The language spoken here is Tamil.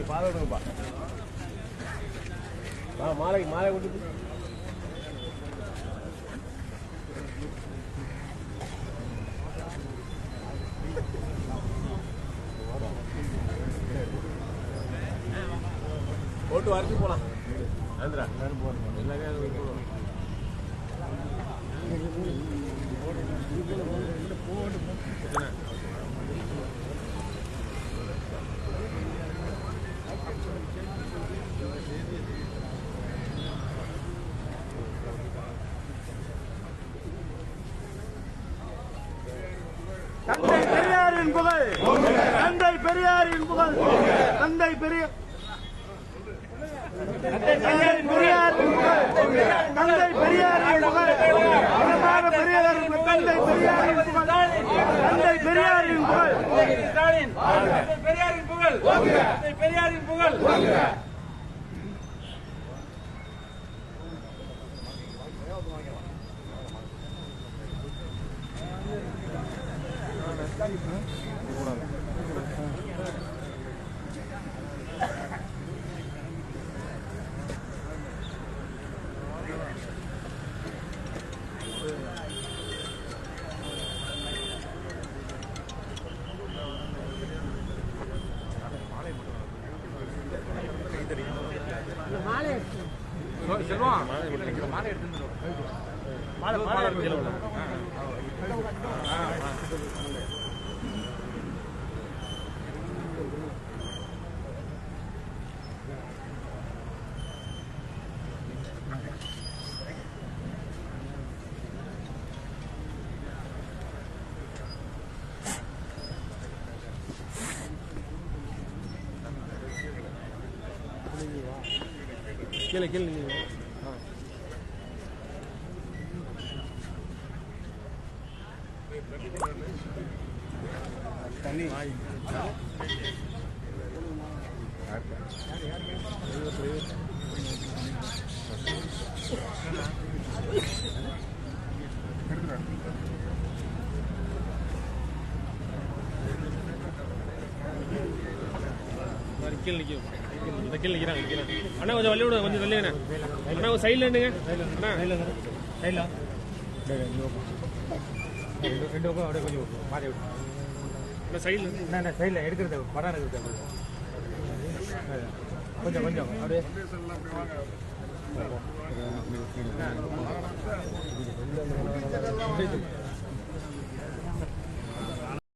போய் பாதை விடுங்கப்பா ஆ மாலை மாலை கொண்டு போட்டு வரைச்சு போலாம். ஆந்திரா. எல்லாரும் போகிறோம் எல்லாமே தந்தை பெரியாரின் புகழ். தந்தை பெரியாரின் புகழ். தந்தை பெரிய தந்தை பெரியாரின் புகழ். தந்தை பெரியாரின் புகழ். மகத்தான பெரியாரின் தந்தை பெரியாரின் புகழ். தந்தை பெரியாரின் புகழ். ஸ்டாலின் பெரியாரின் புகழ். தந்தை பெரியாரின் புகழ். மாலை எடுத்து மாலை மாலை எடுத்து கீழே கீழே நில்லுங்க. மாதிரி கீழே நிற்கும் இந்த கீழே நிற்கிறாங்க நிற்கிறாங்க அண்ணா கொஞ்சம் வழி விடுங்க கொஞ்சம் தள்ளிங்கண்ணா அண்ணா சைடில். நின்னுங்க அண்ணா ரெண்டு பக்கம் அப்படியே கொஞ்சம் மாறி விட்டு அண்ணா சைடில் என்ன சைடில் எடுக்கிறது படம் எடுக்கிறது கொஞ்சம் கொஞ்சம் அப்படியே.